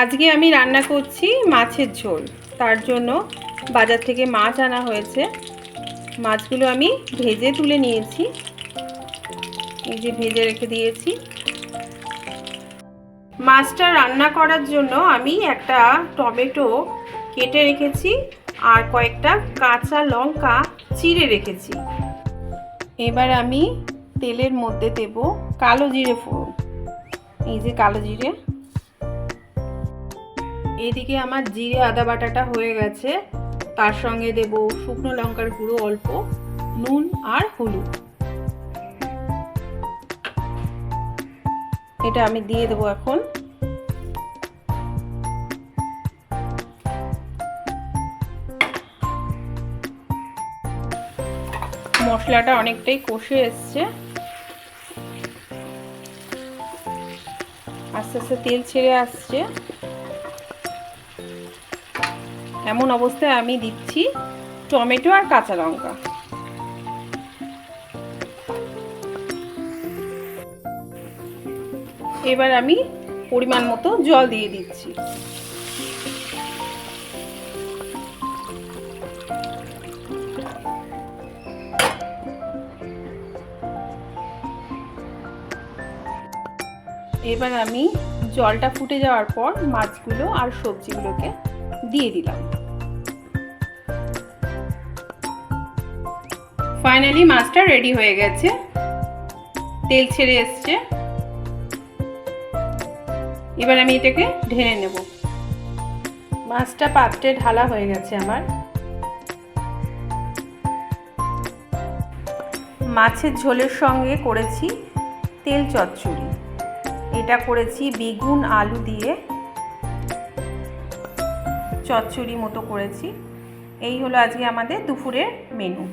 আজকে আমি রান্না করছি মাছের ঝোল। তার জন্য বাজার থেকে মাছ আনা হয়েছে। মাছগুলো আমি ভেজে তুলে নিয়েছি। এই যে ভেজে রেখে দিয়েছি। মাছটা রান্না করার জন্য আমি একটা টমেটো কেটে রেখেছি আর কয়েকটা কাঁচা লঙ্কা চিড়ে রেখেছি। এবার আমি তেলের মধ্যে দেব কালো জিরে ফোড়ন। এই যে কালো জিরে। এদিকে আমার জিরে আদা বাটাটা হয়ে গেছে। তার সঙ্গে দেব শুকনো লঙ্কার গুঁড়ো অল্প, নুন আর হলুদ। এটা আমি দিয়ে দেবো এখন। মশলাটা অনেকটাই কষে এসছে। আস্তে আস্তে তেল ছেড়ে আসছে। এমন অবস্থায় আমি দিচ্ছি টমেটো আর কাঁচা লঙ্কা। এবার আমি পরিমাণ মতো জল দিয়ে দিচ্ছি। এবার আমি জলটা ফুটে যাওয়ার পর মাছগুলো আর সবজিগুলোকে দিয়ে দিলাম। ফাইনালি মাছটা রেডি হয়ে গেছে। তেল ছেড়ে এসছে। এবার আমি এটাকে ঢেলে নেব। মাছটা পাত্রে ঢালা হয়ে গেছে আমার। মাছের ঝোলের সঙ্গে করেছি তেল চচ্চড়ি। এটা করেছি বেগুন আলু দিয়ে। চচ্চড়ি মতো করেছি। এই হলো আজকে আমাদের দুপুরের মেনু